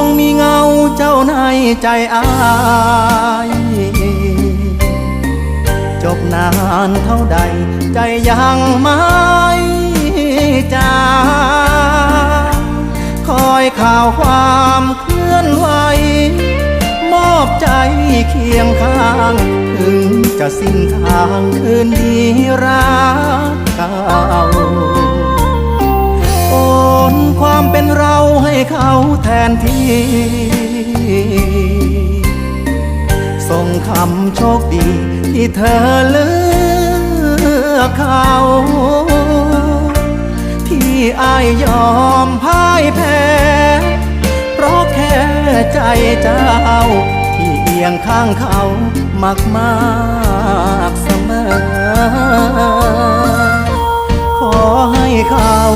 งมีเงาเจ้าใจอายจบนานเท่าใด ใจยังไม่จางคอยข่าวความเคลื่อนไหว มอบใจเคียงข้าง ถึงจะสิ้นทางคืนดีร เราให้เขาแทนที่ ส่งคำโชคดีที่เธอเลือกเขา ที่อายยอมพ่ายแพ้ เพราะแค่ใจเจ้า ที่เอียงข้างเขามากมากเสมอ ขอให้เขา